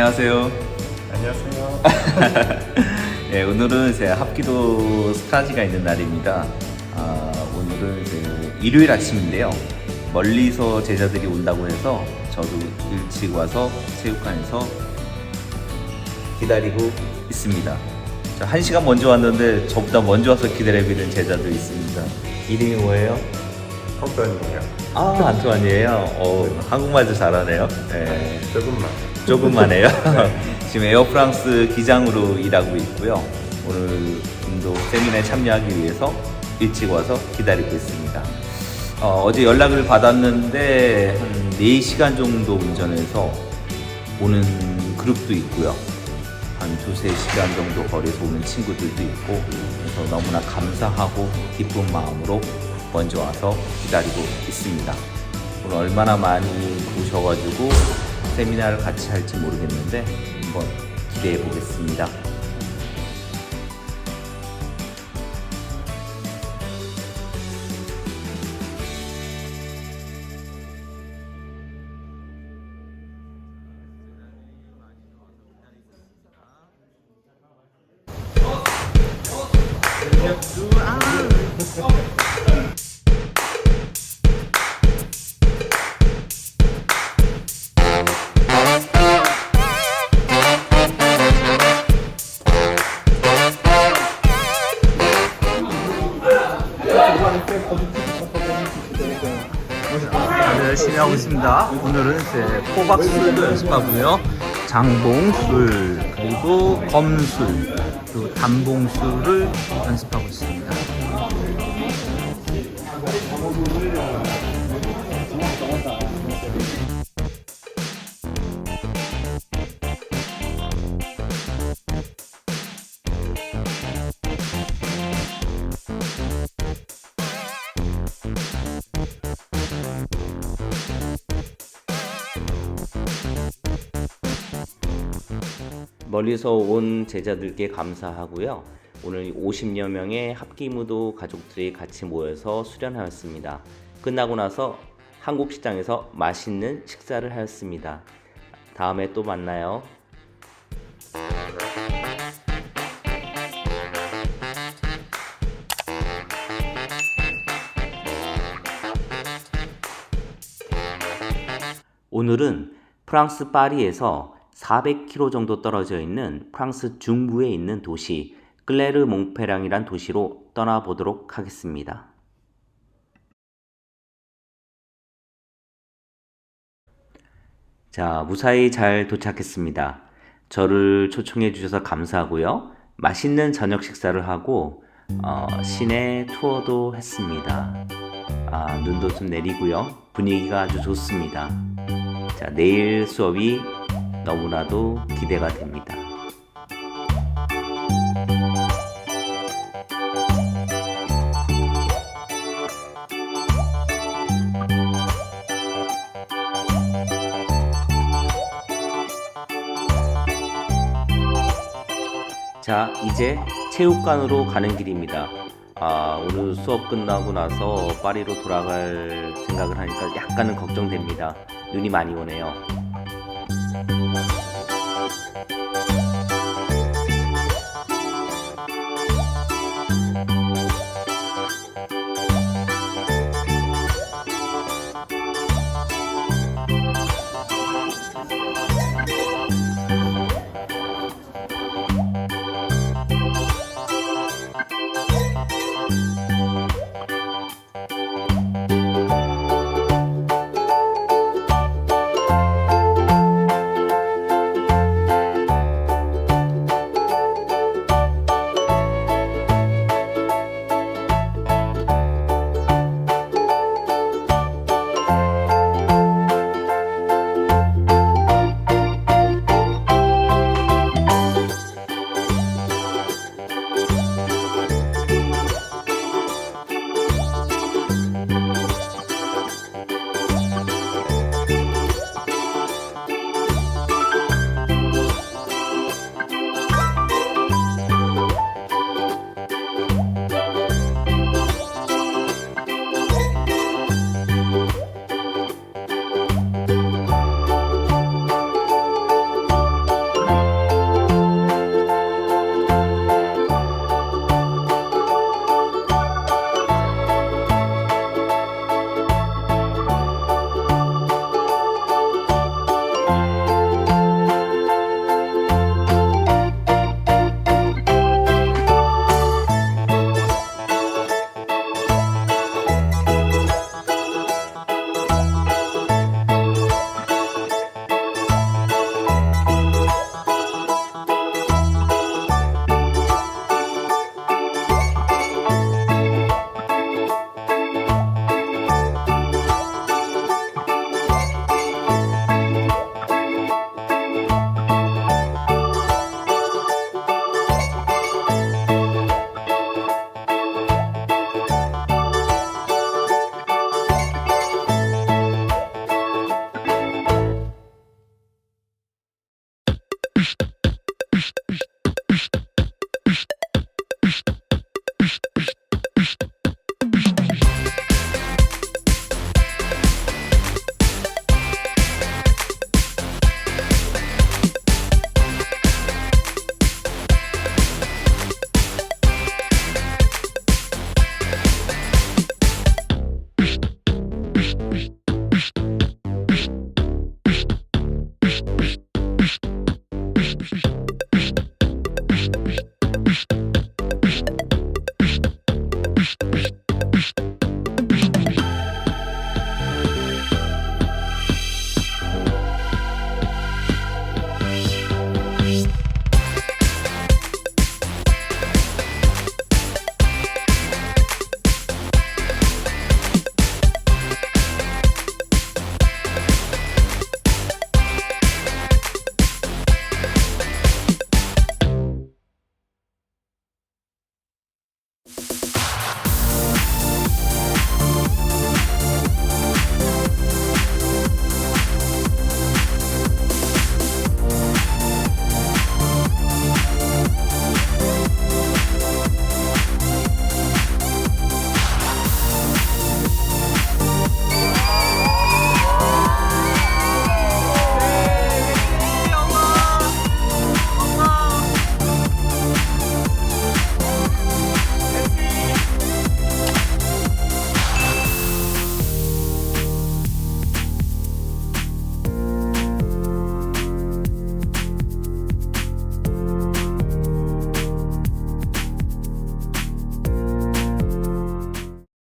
안녕하세요. 안녕하세요. 네, 오늘은 제 합기도 스타지가 있는 날입니다. 아, 오늘은 이제 일요일 아침인데요. 멀리서 제자들이 온다고 해서 저도 일찍 와서 체육관에서 기다리고 있습니다. 저한 시간 먼저 왔는데 저보다 먼저 와서 기다리고 있는 제자도 있습니다. 이름이 뭐예요? 컴퍼니요. 아, 안토안이에요. 어, 한국말도 잘하네요. 네. 조금만. 조금만 해요. 지금 에어프랑스 기장으로 일하고 있고요. 오늘도 세미나에 참여하기 위해서 일찍 와서 기다리고 있습니다. 어, 제 연락을 받았는데 한 4시간 정도 운전해서 오는 그룹도 있고요. 한 두세 시간 정도 거리에서 오는 친구들도 있고 그래서 너무나 감사하고 기쁜 마음으로 먼저 와서 기다리고 있습니다. 오늘 얼마나 많이 오셔가지고 세미나를 같이 할지 모르겠는데 한번 기대해 보겠습니다. 다들 열심히 하고 있습니다. 오늘은 이제 호박술도 연습하고요. 장봉술, 그리고 검술, 그리고 단봉술을 연습하고 있습니다. 멀리서 온 제자들께 감사하고요. 오늘 50여 명의 합기무도 가족들이 같이 모여서 수련하였습니다. 끝나고 나서 한국 시장에서 맛있는 식사를 하였습니다. 다음에 또 만나요. 오늘은 프랑스 파리에서 400km 정도 떨어져 있는 프랑스 중부에 있는 도시 클레르 몽페랑이란 도시로 떠나보도록 하겠습니다. 자, 무사히 잘 도착했습니다. 저를 초청해 주셔서 감사하고요. 맛있는 저녁 식사를 하고 어, 시내 투어도 했습니다. 아, 눈도 좀 내리고요. 분위기가 아주 좋습니다. 자, 내일 수업이 너무나도 기대가 됩니다. 자, 이제 체육관으로 가는 길입니다. 아, 오늘 수업 끝나고 나서 파리로 돌아갈 생각을 하니까 약간은 걱정됩니다. 눈이 많이 오네요. Música